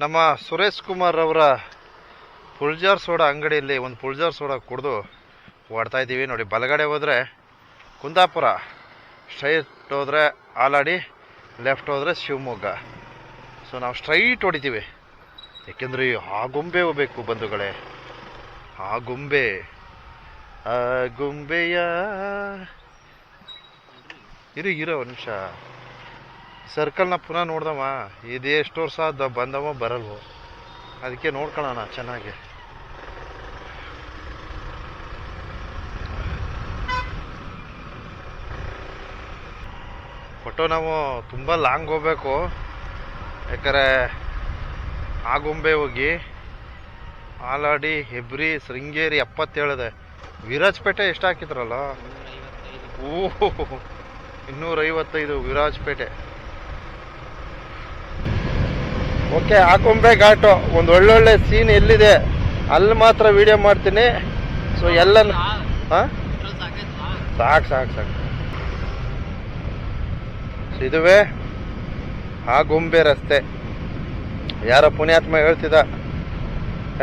ನಮ್ಮ ಸುರೇಶ್ ಕುಮಾರ್ ಅವರ ಪುಳ್ಜಾರ್ ಸೋಡಾ ಅಂಗಡಿಯಲ್ಲಿ ಒಂದು ಪುಳ್ಜಾರ್ ಸೋಡಾ ಕುಡಿದು ಓಡ್ತಾ ಇದ್ದೀವಿ. ನೋಡಿ, ಬಲಗಡೆ ಹೋದರೆ ಕುಂದಾಪುರ ಸ್ಟ್ರೈಟ್ ಹೋದರೆ ಆಲಾಡಿ ಲೆಫ್ಟ್ ಹೋದರೆ ಶಿವಮೊಗ್ಗ. ಸೊ ನಾವು ಸ್ಟ್ರೈಟ್ ಹೊಡಿತೀವಿ. ಏಕೆಂದರೆ ಆ ಗೊಂಬೆ ಹೋಗ್ಬೇಕು ಬಂಧುಗಳೇ. ಆ ಗೊಂಬೆ, ಆ ಗೊಂಬೆಯ ಇರು, ಇರೋ, ಒಂದು ನಿಮಿಷ. ಸರ್ಕಲ್ನ ಪುನಃ ನೋಡ್ದವ ಇದು ಎಷ್ಟು ವರ್ಷ ಆದ ಬಂದವ ಬರಲ್ವೋ. ಅದಕ್ಕೆ ನೋಡ್ಕೊಳ್ಳೋಣ ಚೆನ್ನಾಗಿ. ಒಟ್ಟು ನಾವು ತುಂಬ ಲಾಂಗ್ ಹೋಗ್ಬೇಕು. ಯಾಕಂದರೆ ಆಗುಂಬೆ ಹೋಗಿ ಆಲಾಡಿ ಹೆಬ್ರಿ ಶೃಂಗೇರಿ ಎಪ್ಪತ್ತೇಳಿದೆ. ವಿರಾಜಪೇಟೆ ಎಷ್ಟು ಹಾಕಿದ್ರಲ್ಲ? ಓಹೋ ಇನ್ನೂರೈವತ್ತೈದು ವಿರಾಜಪೇಟೆ. ಓಕೆ ಆಗುಂಬೆ ಘಾಟು. ಒಂದು ಒಳ್ಳೊಳ್ಳೆ ಸೀನ್ ಎಲ್ಲಿದೆ? ಅಲ್ಲಿ ಮಾತ್ರ ವಿಡಿಯೋ ಮಾಡ್ತೀನಿ. ಸೊ ಎಲ್ಲ ಹಾಂ? ಸಾಕು ಸಾಕು ಸಾಕು. ಇದುವೇ ಆಗುಂಬೆ ರಸ್ತೆ. ಯಾರೋ ಪುಣ್ಯಾತ್ಮ ಹೇಳ್ತಿದ್ದ,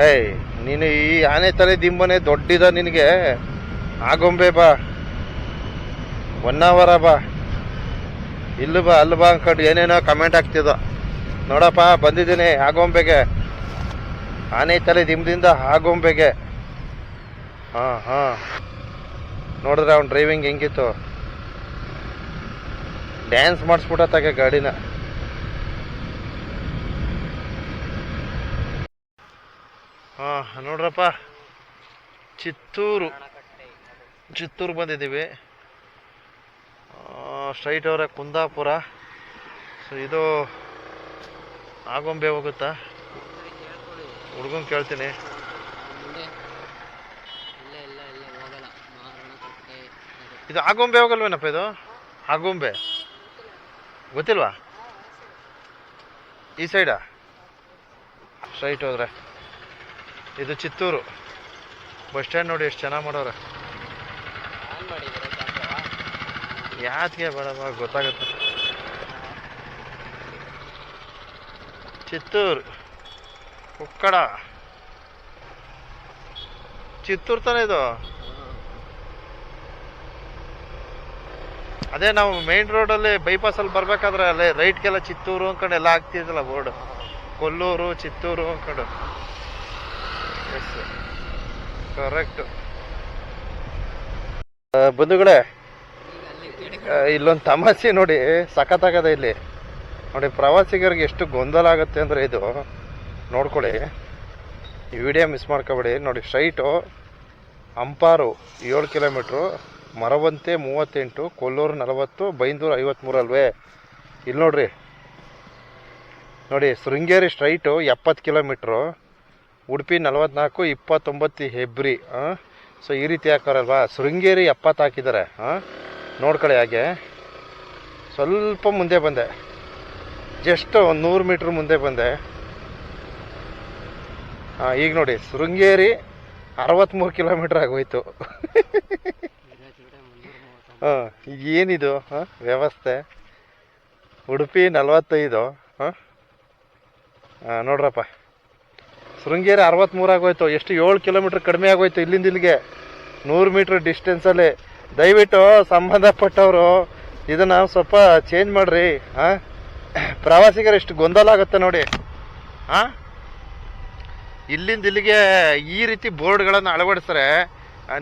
ಏಯ್, ನೀನು ಈ ಆನೆ ತಲೆ ದಿಂಬನೆ ದೊಡ್ಡಿದ ನಿನಗೆ. ಆಗುಂಬೆ ಬಾ. ಒನ್ ಅವರ ಬಾ. ಇಲ್ಲ ಬಾ, ಅಲ್ಲಿ ಬಾ ಅನ್ಕೊಂಡು ಏನೇನೋ ಕಮೆಂಟ್ ಆಗ್ತಿದ್ದ ನೋಡಪ್ಪ, ಬಂದಿದ್ದೀನಿ ಆಗೊಂಬೆಗೆ. ಆನೆ ತಲೆ ದಿಂಬದಿಂದ ಆಗೊಂಬೆಗೆ. ಹಾಂ ಹಾಂ. ನೋಡಿದ್ರೆ ಅವ್ನು ಡ್ರೈವಿಂಗ್ ಹೆಂಗಿತ್ತು. ಡ್ಯಾನ್ಸ್ ಮಾಡಿಸ್ಬಿಟ್ಟತ್ತಾಗೆ ಗಾಡಿನ. ಹಾಂ, ನೋಡ್ರಪ್ಪ. ಚಿತ್ತೂರು. ಚಿತ್ತೂರು ಬಂದಿದ್ದೀವಿ. ಸ್ಟ್ರೈಟ್ ಅವರ ಕುಂದಾಪುರ. ಸೊ ಇದು ಆಗೊಂಬೆ ಹೋಗುತ್ತಾ? ಹುಡುಗನ್ ಕೇಳ್ತೀನಿ. ಇದು ಆಗೊಂಬೆ ಹೋಗಲ್ವೇನಪ್ಪ ಇದು? ಆಗೊಂಬೆ. ಗೊತ್ತಿಲ್ವಾ? ಈ ಸೈಡಾ ಸ್ಟ್ರೈಟ್ ಹೋದ್ರೆ. ಇದು ಚಿತ್ತೂರು. ಬಸ್ ಸ್ಟ್ಯಾಂಡ್ ನೋಡಿ ಎಷ್ಟು ಚೆನ್ನಾಗಿ ಮಾಡೋರೆ. ಯಾತಿಗೆ ಬೇಡವ? ಗೊತ್ತಾಗುತ್ತೆ. ಚಿತ್ತೂರು. ಕುಕ್ಕಡ. ಚಿತ್ತೂರು ತಾನೇ ಇದು? ಅದೇ ನಾವು ಮೇನ್ ರೋಡಲ್ಲಿ ಬೈಪಾಸಲ್ಲಿ ಬರ್ಬೇಕಾದ್ರೆ ಅಲ್ಲೇ ರೈಟ್ಗೆಲ್ಲ ಚಿತ್ತೂರು ಅಂದ್ಕೊಂಡು ಎಲ್ಲ ಆಗ್ತಿದ್ದಲ್ಲ ಬೋರ್ಡ್. ಕೊಲ್ಲೂರು, ಚಿತ್ತೂರು ಅಂದ್ಕೊಂಡು ಎಸ್ ಕರೆಕ್ಟ್ ಬಂಧುಗಳೇ ಇಲ್ಲೊಂದು ತಮಾಷೆ ನೋಡಿ, ಸಖತ್ತಾಗದ ಇಲ್ಲಿ. ನೋಡಿ, ಪ್ರವಾಸಿಗರಿಗೆ ಎಷ್ಟು ಗೊಂದಲ ಆಗುತ್ತೆ ಅಂದರೆ ಇದು. ನೋಡ್ಕೊಳ್ಳಿ. ಈ ವಿಡಿಯೋ ಮಿಸ್ ಮಾಡ್ಕೋಬೇಡಿ. ನೋಡಿ ಸ್ಟ್ರೈಟು ಅಂಪಾರು ಏಳು ಕಿಲೋಮೀಟ್ರು, ಮರವಂತೆ ಮೂವತ್ತೆಂಟು, ಕೊಲ್ಲೂರು ನಲವತ್ತು, ಬೈಂದೂರು ಐವತ್ತ್ಮೂರು ಅಲ್ವೇ? ಇಲ್ಲಿ ನೋಡ್ರಿ. ನೋಡಿ, ಶೃಂಗೇರಿ ಸ್ಟ್ರೈಟು ಎಪ್ಪತ್ತು ಕಿಲೋಮೀಟ್ರು, ಉಡುಪಿ ನಲವತ್ನಾಲ್ಕು, ಇಪ್ಪತ್ತೊಂಬತ್ತು ಹೆಬ್ರಿ ಸೊ ಈ ರೀತಿ ಹಾಕೋರಲ್ವಾ? ಶೃಂಗೇರಿ ಎಪ್ಪತ್ತು ಹಾಕಿದ್ದಾರೆ ಹಾಂ ನೋಡ್ಕೊಳ್ಳಿ ಹಾಗೆ. ಸ್ವಲ್ಪ ಮುಂದೆ ಬಂದೆ. ಜಸ್ಟ್ ಒಂದು ನೂರು ಮೀಟ್ರ್ ಮುಂದೆ ಬಂದೆ. ಈಗ ನೋಡಿ, ಶೃಂಗೇರಿ ಅರವತ್ತ್ಮೂರು ಕಿಲೋಮೀಟ್ರ್ ಆಗೋಯ್ತು. ಹಾಂ, ಈಗ ಏನಿದು? ಹಾಂ, ವ್ಯವಸ್ಥೆ. ಉಡುಪಿ ನಲವತ್ತೈದು. ಹಾಂ ನೋಡ್ರಪ್ಪ. ಶೃಂಗೇರಿ ಅರವತ್ತ್ಮೂರು ಆಗೋಯ್ತು. ಎಷ್ಟು ಏಳು ಕಿಲೋಮೀಟ್ರ್ ಕಡಿಮೆ ಆಗೋಯ್ತು ಇಲ್ಲಿಂದ ಇಲ್ಲಿಗೆ. ನೂರು ಮೀಟ್ರ್ ಡಿಸ್ಟೆನ್ಸಲ್ಲಿ ದಯವಿಟ್ಟು ಸಂಬಂಧಪಟ್ಟವರು ಇದನ್ನು ಸ್ವಲ್ಪ ಚೇಂಜ್ ಮಾಡಿರಿ. ಹಾಂ ಪ್ರವಾಸಿಗರು ಎಷ್ಟು ಗೊಂದಲ ಆಗುತ್ತೆ ನೋಡಿ. ಹಾಂ ಇಲ್ಲಿಂದ ಇಲ್ಲಿಗೆ ಈ ರೀತಿ ಬೋರ್ಡ್ಗಳನ್ನು ಅಳವಡಿಸ್ರೆ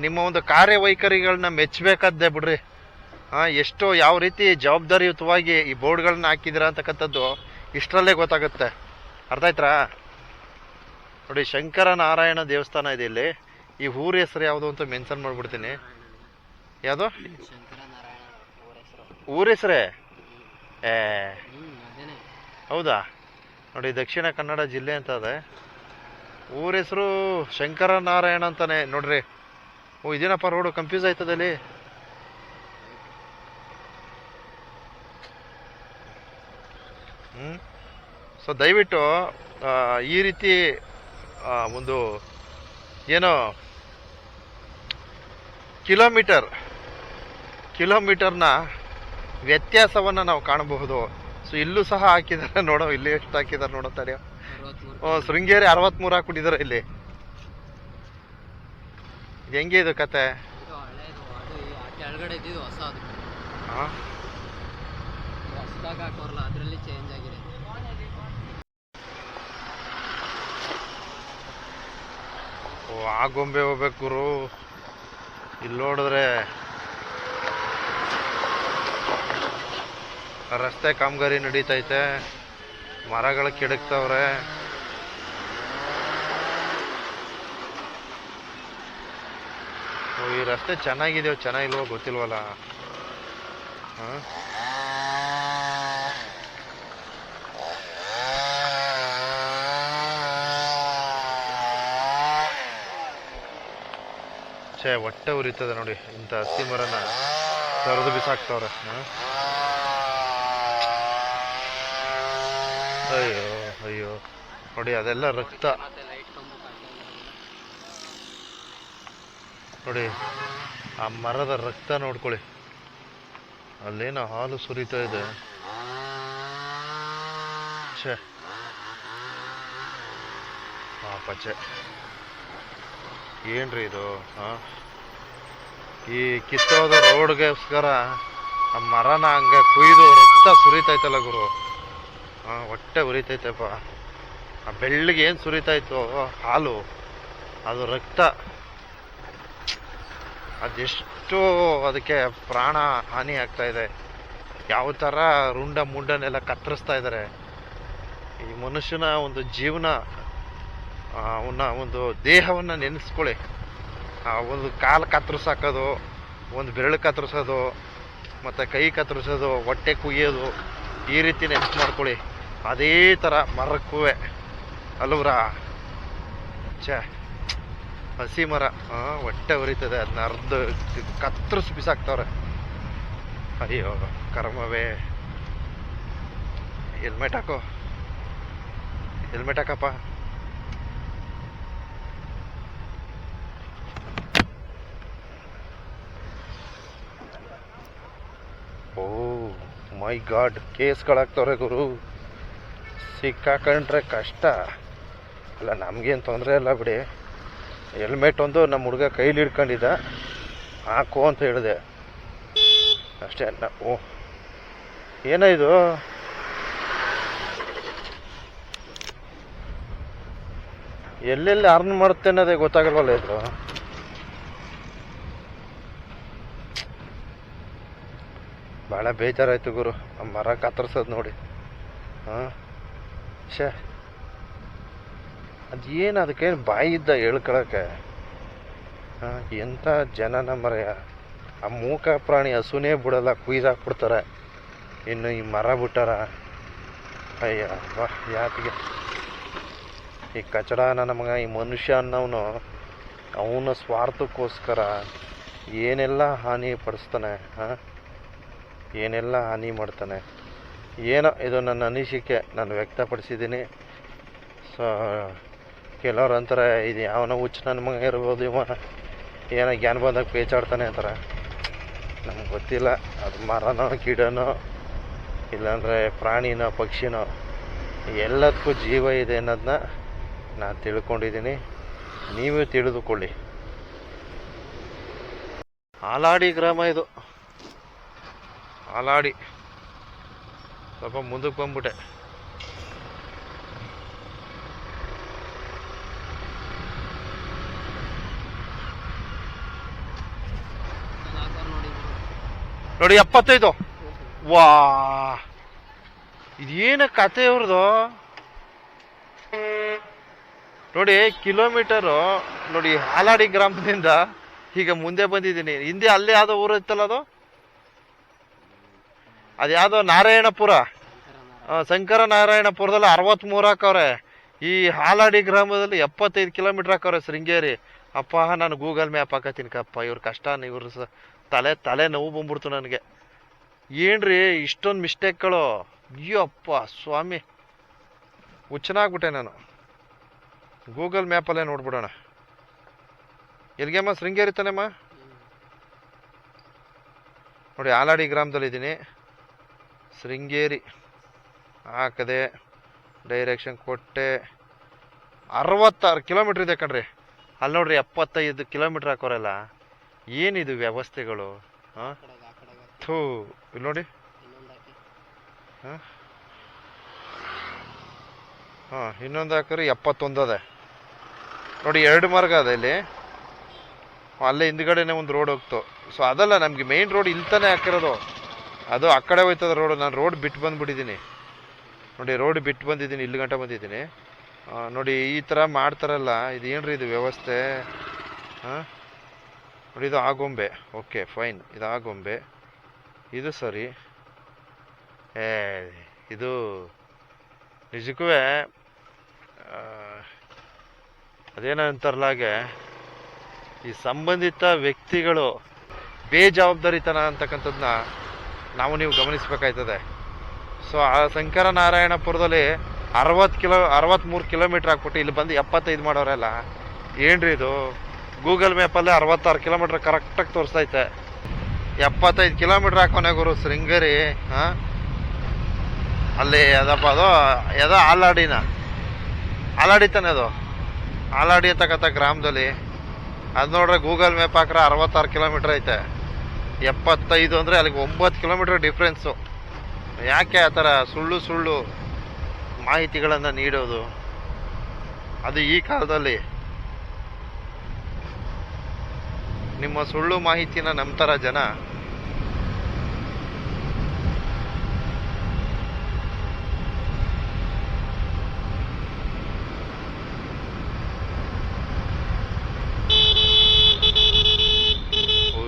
ನಿಮ್ಮ ಒಂದು ಕಾರ್ಯವೈಖರಿಗಳನ್ನ ಮೆಚ್ಚಬೇಕಾದ್ದೆ ಬಿಡ್ರಿ. ಹಾಂ ಎಷ್ಟೋ ಯಾವ ರೀತಿ ಜವಾಬ್ದಾರಿಯುತವಾಗಿ ಈ ಬೋರ್ಡ್ಗಳನ್ನ ಹಾಕಿದ್ದೀರಾ ಅಂತಕ್ಕಂಥದ್ದು ಇಷ್ಟರಲ್ಲೇ ಗೊತ್ತಾಗುತ್ತೆ. ಅರ್ಥ ಆಯ್ತಾ ನೋಡಿ ಶಂಕರ ನಾರಾಯಣ ದೇವಸ್ಥಾನ ಇದೆ ಇಲ್ಲಿ. ಈ ಊರ ಹೆಸರು ಯಾವುದು ಅಂತ ಮೆನ್ಷನ್ ಮಾಡಿಬಿಡ್ತೀನಿ. ಯಾವುದು? ಊರ ಹೆಸರೇ? ಏ. ಹೌದಾ? ನೋಡಿ ದಕ್ಷಿಣ ಕನ್ನಡ ಜಿಲ್ಲೆ ಅಂತ ಅದೇ ಊರ ಹೆಸರು ಶಂಕರ ನಾರಾಯಣ ಅಂತಾನೆ. ನೋಡ್ರಿ. ಓ ಇದೇನಪ್ಪ ರೋಡು? ಕನ್ಫ್ಯೂಸ್ ಆಯ್ತದಲ್ಲಿ ಹ್ಞೂ ಸೊ ದಯವಿಟ್ಟು ಈ ರೀತಿ ಒಂದು ಏನೋ ಕಿಲೋಮೀಟರ್ ಕಿಲೋಮೀಟರ್ನ ವ್ಯತ್ಯಾಸವನ್ನು ನಾವು ಕಾಣಬಹುದು. ಸೊ ಇಲ್ಲೂ ಸಹ ಹಾಕಿದ್ದಾರೆ ನೋಡೋ ಇಲ್ಲಿ ಎಷ್ಟು ಹಾಕಿದ್ದಾರೆ ನೋಡೋ ತಡೆಯೋ. ಓ ಶೃಂಗೇರಿ ಅರವತ್ಮೂರು ಹಾಕ್ಬಿಟ್ಟಿದ್ದಾರೆ ಇಲ್ಲಿ. ಇದು ಹೆಂಗೆ ಇದು ಕತೆ? ಅದರಲ್ಲಿ ಚೇಂಜ್ ಆಗಿದೆ. ಓ ಆ ಗೊಂಬೆ ಹೋಗ್ಬೇಕು ಗುರು. ಇಲ್ಲಿ ನೋಡಿದ್ರೆ ರಸ್ತೆ ಕಾಮಗಾರಿ ನಡೀತೈತೆ. ಮರಗಳು ಕೆಡಕ್ತವ್ರೆ. ಈ ರಸ್ತೆ ಚೆನ್ನಾಗಿದೆಯೋ, ಚೆನ್ನಾಗಿಲ್ವೋ ಗೊತ್ತಿಲ್ವಲ್ಲ? ಹಾಂ? ಛೇ, ಹೊಟ್ಟೆ ಉರಿತದೆ ನೋಡಿ, ಇಂಥ ಹಸಿ ಮರನ. ತರದು ಬಿಸಾಕ್ತವ್ರೆ, ಹ? ಅಯ್ಯೋ ಅಯ್ಯೋ. ನೋಡಿ, ಅದೆಲ್ಲ ರಕ್ತ. ನೋಡಿ, ಆ ಮರದ ರಕ್ತ ನೋಡ್ಕೊಳ್ಳಿ. ಅಲ್ಲೇನ ಹಾಲು ಸುರಿತಾ ಇದೆ. ಛೇ. ಪಾಪಚ್ಚೆ ಏನ್ರಿ ಇದು ಹಾ ಈ ಕಿತ್ತೋದ ರೋಡ್ಗೋಸ್ಕರ ಆ ಮರನ ಹಂಗೆ ಕುಯ್ದು ರಕ್ತ ಸುರಿತೈತಲ್ಲ ಗುರು. ಹೊಟ್ಟೆ ಉರಿತೈತೆಪ್ಪ. ಆ ಬೆಳ್ಳಿಗೆ ಏನು ಸುರಿತಾಯ್ತು ಹಾಲು, ಅದು ರಕ್ತ. ಅದೆಷ್ಟು ಅದಕ್ಕೆ ಪ್ರಾಣ ಹಾನಿ ಆಗ್ತಾ ಇದೆ. ಯಾವ ಥರ ರುಂಡ ಮುಂಡನೆಲ್ಲ ಕತ್ತರಿಸ್ತಾ ಇದ್ದಾರೆ ಈ ಮನುಷ್ಯನ ಒಂದು ಜೀವನ ಅವನ ಒಂದು ದೇಹವನ್ನು ನೆನೆಸ್ಕೊಳ್ಳಿ. ಒಂದು ಕಾಲು ಕತ್ತರಿಸಾಕೋದು, ಒಂದು ಬೆರಳು ಕತ್ತರಿಸೋದು, ಮತ್ತು ಕೈ ಕತ್ತರಿಸೋದು, ಹೊಟ್ಟೆ ಕುಯ್ಯೋದು, ಈ ರೀತಿ ನೆನ್ಪು ಮಾಡ್ಕೊಳ್ಳಿ. ಅದೇ ಥರ ಮರಕ್ಕೂ ಅಲ್ವ್ರಾ ಛೇ. ಹಸಿ ಮರ. ಹೊಟ್ಟೆ ಉರಿತದೆ. ಅದನ್ನ ಅರ್ಧ ಕತ್ತರಿಸಿ ಬಿಸಾಕ್ತವ್ರೆ. ಅಯ್ಯೋ, ಕರ್ಮವೇ. ಹೆಲ್ಮೆಟ್ ಹಾಕೋ. ಹೆಲ್ಮೆಟ್ ಹಾಕಪ್ಪ. ಓ, ಮೈ ಗಾಡ್, ಕೇಸ್ಗಳಾಗ್ತವ್ರೆ ಗುರು. ಸಿಕ್ಕಾಕೊಂಡ್ರೆ ಕಷ್ಟ. ಅಲ್ಲ, ನಮಗೇನು ತೊಂದರೆ ಇಲ್ಲ ಬಿಡಿ. ಹೆಲ್ಮೆಟ್ ಒಂದು ನಮ್ಮ ಹುಡುಗ ಕೈಲಿ ಹಿಡ್ಕೊಂಡಿದ್ದ. ಹಾಕು ಅಂತ ಹೇಳಿದೆ. ಅಷ್ಟೇ ಅಲ್ಲ, ಓ. ಏನೋ ಇದು? ಎಲ್ಲೆಲ್ಲಿ ಅರ್ನ್ ಮಾಡುತ್ತೆ ಅನ್ನೋದೇ ಗೊತ್ತಾಗಲ್ವಲ್ಲ ಇದು ಭಾಳ ಬೇಜಾರಾಯಿತು ಗುರು. ಆ ಮರ ಕತ್ತರಿಸೋದು ನೋಡಿ. ಹಾಂ? ಶೇ ಅದೇನು ಅದಕ್ಕೇನು ಬಾಯಿ ಇದ್ದ ಹೇಳ್ಕೊಳಕ್ಕೆ? ಎಂಥ ಜನನ ಮರೆಯ. ಆ ಮೂಕ ಪ್ರಾಣಿ ಹಸುನೇ ಬಿಡಲ್ಲ ಕುಯ್ದಾಕ್ಬಿಡ್ತಾರೆ ಇನ್ನು ಈ ಮರ ಬಿಟ್ಟಾರ? ಅಯ್ಯ ಬಾ ಯಾತಿಗೆ. ಈ ಕಚಡನ ನಮಗೆ, ಈ ಮನುಷ್ಯ ಅನ್ನೋನು ಅವನ ಸ್ವಾರ್ಥಕ್ಕೋಸ್ಕರ ಏನೆಲ್ಲ ಹಾನಿ ಪಡಿಸ್ತಾನೆ, ಹಾಂ? ಏನೆಲ್ಲ ಹಾನಿ ಮಾಡ್ತಾನೆ? ಏನೋ ಇದು ನನ್ನ ಅನಿಸಿಕೆ, ನಾನು ವ್ಯಕ್ತಪಡಿಸಿದ್ದೀನಿ. ಸೊ, ಕೆಲವ್ರು ಅಂತಾರೆ, ಇದು ಯಾವನೋ ಹುಚ್ಚು ನನ್ನ ಮಗ ಇರ್ಬೋದು, ಇವ ಏನೋ ಜ್ಞಾನ ಬಂದಾಗ ಪೇಚಾಡ್ತಾನೆ ಅಂತಾರೆ. ನಮ್ಗೆ ಗೊತ್ತಿಲ್ಲ, ಅದು ಮರನೋ, ಗಿಡನೋ, ಇಲ್ಲಾಂದರೆ ಪ್ರಾಣಿನೋ, ಪಕ್ಷಿನೋ, ಎಲ್ಲದಕ್ಕೂ ಜೀವ ಇದೆ ಅನ್ನೋದನ್ನ ನಾನು ತಿಳ್ಕೊಂಡಿದ್ದೀನಿ. ನೀವು ತಿಳಿದುಕೊಳ್ಳಿ. ಆಲಾಡಿ ಗ್ರಾಮ ಇದು. ಹಾಲಾಡಿ. ಸ್ವಲ್ಪ ಮುಂದಕ್ಕೆ ಬಂದ್ಬಿಟ್ಟೆ. ನೋಡಿ, ಎಪ್ಪತ್ತೈದು. ವಾ. ಇದೇನ ಕತೆ ಇವ್ರದು? ನೋಡಿ ಕಿಲೋಮೀಟರು ನೋಡಿ, ಹಾಲಾಡಿ ಗ್ರಾಮದಿಂದ ಈಗ ಮುಂದೆ ಬಂದಿದ್ದೀನಿ. ಹಿಂದೆ ಅಲ್ಲೇ ಯಾವುದೋ ಊರು ಇತ್ತಲ್ಲ ಅದು? ಅದ್ಯಾವುದೋ ನಾರಾಯಣಪುರ. ಶಂಕರ ನಾರಾಯಣಪುರದಲ್ಲಿ ಅರವತ್ಮೂರು ಹಾಕವ್ರೆ ಈ ಹಾಲಾಡಿ ಗ್ರಾಮದಲ್ಲಿ ಎಪ್ಪತ್ತೈದು ಕಿಲೋಮೀಟರ್ ಹಾಕವ್ರೆ ಶೃಂಗೇರಿ. ಅಪ್ಪ, ನಾನು ಗೂಗಲ್ ಮ್ಯಾಪ್ ಹಾಕತ್ತೀನಿ ಕಪ್ಪ. ಇವ್ರ ಕಷ್ಟ, ಇವ್ರ ತಲೆ ತಲೆ ನೋವು ಬಂದ್ಬಿಡ್ತು ನನಗೆ. ಏನ್ರಿ ಇಷ್ಟೊಂದು ಮಿಸ್ಟೇಕ್ಗಳು? ಅಯ್ಯಪ್ಪ ಸ್ವಾಮಿ. ಹುಚ್ಚನಾಗ್ಬಿಟ್ಟೆ ನಾನು. ಗೂಗಲ್ ಮ್ಯಾಪಲ್ಲೇ ನೋಡ್ಬಿಡೋಣ. ಎಲ್ಲಿಗೆಮ್ಮ ಶೃಂಗೇರಿ ತಾನೆಮ್ಮ? ನೋಡಿ ಆಲಾಡಿ ಗ್ರಾಮದಲ್ಲಿದ್ದೀನಿ. ಶೃಂಗೇರಿ. ಹಾಕದೆ ಡೈರೆಕ್ಷನ್ ಕೊಟ್ಟೆ. ಅರವತ್ತಾರು ಕಿಲೋಮೀಟ್ರ್ ಇದೆ ಕಣ್ರಿ. ಅಲ್ಲಿ ನೋಡ್ರಿ ಎಪ್ಪತ್ತೈದು ಕಿಲೋಮೀಟ್ರ್ ಹಾಕೋರಲ್ಲ. ಏನಿದು ವ್ಯವಸ್ಥೆಗಳು? ಥೂ, ಇಲ್ಲಿ ನೋಡಿ. ಹಾಂ? ಹಾಂ, ಇನ್ನೊಂದು ಹಾಕಿದ್ರೆ ಎಪ್ಪತ್ತೊಂದು ಅದೆ. ನೋಡಿ, ಎರಡು ಮಾರ್ಗ ಅದ ಇಲ್ಲಿ. ಅಲ್ಲೇ ಹಿಂದ್ಗಡೆನೆ ಒಂದು ರೋಡ್ ಹೋಗ್ತು. ಸೊ ಅದಲ್ಲ ನಮಗೆ ಮೇನ್ ರೋಡ್ ಇಲ್ತಾನೆ ಹಾಕಿರೋದು. ಅದು ಆ ಕಡೆ ಹೋಯ್ತದ ರೋಡ್, ನಾನು ರೋಡ್ ಬಿಟ್ಟು ಬಂದುಬಿಟ್ಟಿದ್ದೀನಿ ನೋಡಿ, ರೋಡ್ ಬಿಟ್ಟು ಬಂದಿದ್ದೀನಿ ಇಲ್ಲಿ ಗಂಟೆ ಬಂದಿದ್ದೀನಿ ನೋಡಿ, ಈ ಥರ ಮಾಡ್ತಾರಲ್ಲ ಇದು ಏನ್ರಿ ಇದು ವ್ಯವಸ್ಥೆ? ಹಾಂ ನೋಡಿ, ಇದು ಆಗೊಂಬೆ ಓಕೆ, ಫೈನ್. ಇದು ಆಗೊಂಬೆ ಇದು ಸರಿ. ಏ, ಇದು ನಿಜಕ್ಕೂ ಅದೇನಂತಾರಲಾಗೆ ಈ ಸಂಬಂಧಿತ ವ್ಯಕ್ತಿಗಳು ಬೇಜವಾಬ್ದಾರಿತನ ಅಂತಕ್ಕಂಥದ್ದನ್ನ ನಾವು ನೀವು ಗಮನಿಸಬೇಕಾಯ್ತದೆ. ಸೊ ಆ ಶಂಕರ ನಾರಾಯಣಪುರದಲ್ಲಿ ಅರವತ್ತು ಕಿಲೋ ಅರವತ್ತ್ಮೂರು ಕಿಲೋಮೀಟ್ರ್ ಹಾಕ್ಬಿಟ್ಟು ಇಲ್ಲಿ ಬಂದು ಎಪ್ಪತ್ತೈದು ಮಾಡೋರೆಲ್ಲ. ಏನ್ರಿ ಇದು? ಗೂಗಲ್ ಮ್ಯಾಪಲ್ಲಿ ಅರವತ್ತಾರು ಕಿಲೋಮೀಟ್ರ್ ಕರೆಕ್ಟಾಗಿ ತೋರಿಸ್ತೈತೆ. ಎಪ್ಪತ್ತೈದು ಕಿಲೋಮೀಟ್ರ್ ಹಾಕೋನೆ ಗುರು ಶೃಂಗೇರಿ, ಹಾಂ? ಅಲ್ಲಿ ಅದಪ್ಪ ಅದು ಯಾವುದೋ ಆಲಾಡಿನ ಆಲಾಡಿ ತಾನೆ ಅದು. ಆಲಾಡಿ ಅಂತಕ್ಕಂಥ ಗ್ರಾಮದಲ್ಲಿ. ಅದು ನೋಡ್ರೆ ಗೂಗಲ್ ಮ್ಯಾಪ್ ಹಾಕ್ರೆ ಅರವತ್ತಾರು ಕಿಲೋಮೀಟ್ರ್ ಐತೆ. ಎಪ್ಪತ್ತೈದು ಅಂದರೆ ಅಲ್ಲಿಗೆ ಒಂಬತ್ತು ಕಿಲೋಮೀಟ್ರ್ ಡಿಫ್ರೆನ್ಸು ಯಾಕೆ ಆ ಥರ ಸುಳ್ಳು ಸುಳ್ಳು ಮಾಹಿತಿಗಳನ್ನು ನೀಡೋದು? ಅದು ಈ ಕಾಲದಲ್ಲಿ. ನಿಮ್ಮ ಸುಳ್ಳು ಮಾಹಿತಿನ ನಂಬ್ತಾರ ಜನ ಓ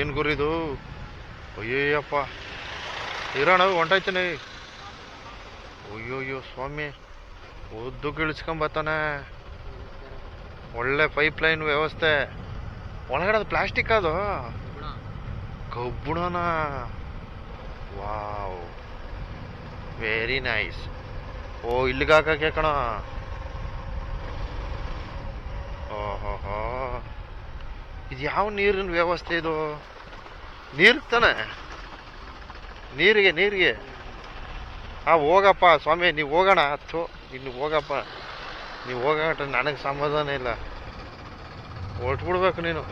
ಏನು ಗುರಿದು. ಅಯ್ಯಯ್ಯಪ್ಪ. ಇರೋಣ, ಹೊಂಟಾಯ್ತಾನೆ. ಅಯ್ಯೋಯ್ಯೋ ಸ್ವಾಮಿ ಉದ್ದು ಇಳಿಸ್ಕೊಂಬತ್ತಾನೆ ಒಳ್ಳೆ ಪೈಪ್ ಲೈನ್ ವ್ಯವಸ್ಥೆ. ಒಳಗಡೆ ಅದು ಪ್ಲಾಸ್ಟಿಕ್ ಅದು. ಕಬ್ಬುಣನ. ವಾವ್. Very nice. ಓ, ಇಲ್ಲಿಗೆ ಹಾಕಕ್ಕೆ ಕಣ. ಓಹೋ ಇದು ಯಾವ ನೀರಿನ ವ್ಯವಸ್ಥೆ ಇದು? ನೀರು ತಾನೆ? ನೀರಿಗೆ ನೀರಿಗೆ. ಆ ಹೋಗಪ್ಪ ಸ್ವಾಮಿ ನೀವು ಹೋಗೋಣ ಹತ್ತು. ಇನ್ನು ಹೋಗಪ್ಪ. ನೀವು ಹೋಗಟ್ಟ ನನಗೆ ಸಮಾಧಾನ ಇಲ್ಲ. ಹೊರ್ಟ್ಬಿಡ್ಬೇಕು ನೀನು.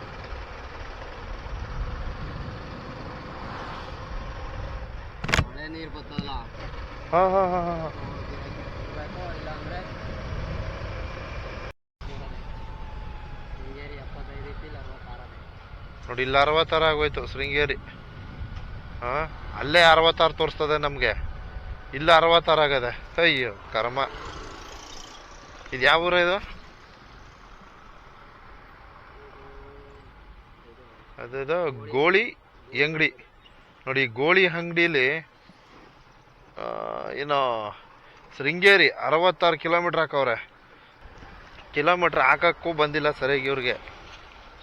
ಹಾ ನೀರು ಬರ್ತದಲ್ಲ ಹಾಂ ಹಾಂ ಹಾಂ ಹಾಂ. ಇಲ್ಲಾಂದ್ರೆ ನೋಡಿ, ಇಲ್ಲಿ ಅರವತ್ತಾರು ಆಗೋಯ್ತು, ಶೃಂಗೇರಿ. ಹಾಂ, ಅಲ್ಲೇ ಅರವತ್ತಾರು ತೋರಿಸ್ತದೆ ನಮಗೆ. ಇಲ್ಲ ಅರವತ್ತಾರು ಆಗದೆ. ಅಯ್ಯೋ, ಕರ್ಮ. ಇದು ಯಾವ ಊರ ಇದು? ಅದು ಗೋಳಿ ಅಂಗಡಿ. ನೋಡಿ, ಗೋಳಿ ಅಂಗಡಿಲಿ ಏನೋ, ಶೃಂಗೇರಿ ಅರವತ್ತಾರು ಕಿಲೋಮೀಟ್ರ್ ಹಾಕವ್ರೆ. ಕಿಲೋಮೀಟ್ರ್ ಹಾಕಕ್ಕೂ ಬಂದಿಲ್ಲ ಸರಿಯಾಗಿ ಇವ್ರಿಗೆ.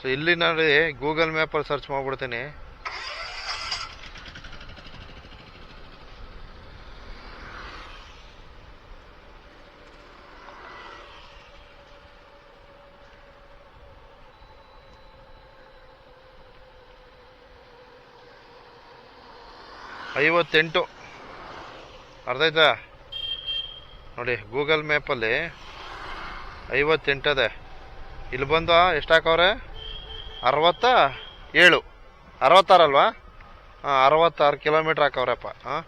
ಸೊ ಇಲ್ಲಿ ನೋಡಿ ಗೂಗಲ್ ಮ್ಯಾಪಲ್ಲಿ ಸರ್ಚ್ ಮಾಡ್ಬಿಡ್ತೀನಿ. ಐವತ್ತೆಂಟು. ಅರ್ಧ ಆಯ್ತಾ? ನೋಡಿ ಗೂಗಲ್ ಮ್ಯಾಪಲ್ಲಿ ಐವತ್ತೆಂಟದೆ ಇಲ್ಲಿ ಬಂದು? ಎಷ್ಟು ಹಾಕವ್ರೆ? ಅರವತ್ತ ಏಳು. ಅರವತ್ತಾರಲ್ವಾ? ಹಾಂ ಅರವತ್ತಾರು ಕಿಲೋಮೀಟ್ರ್ ಹಾಕವ್ರಪ್ಪ. ಹಾಂ?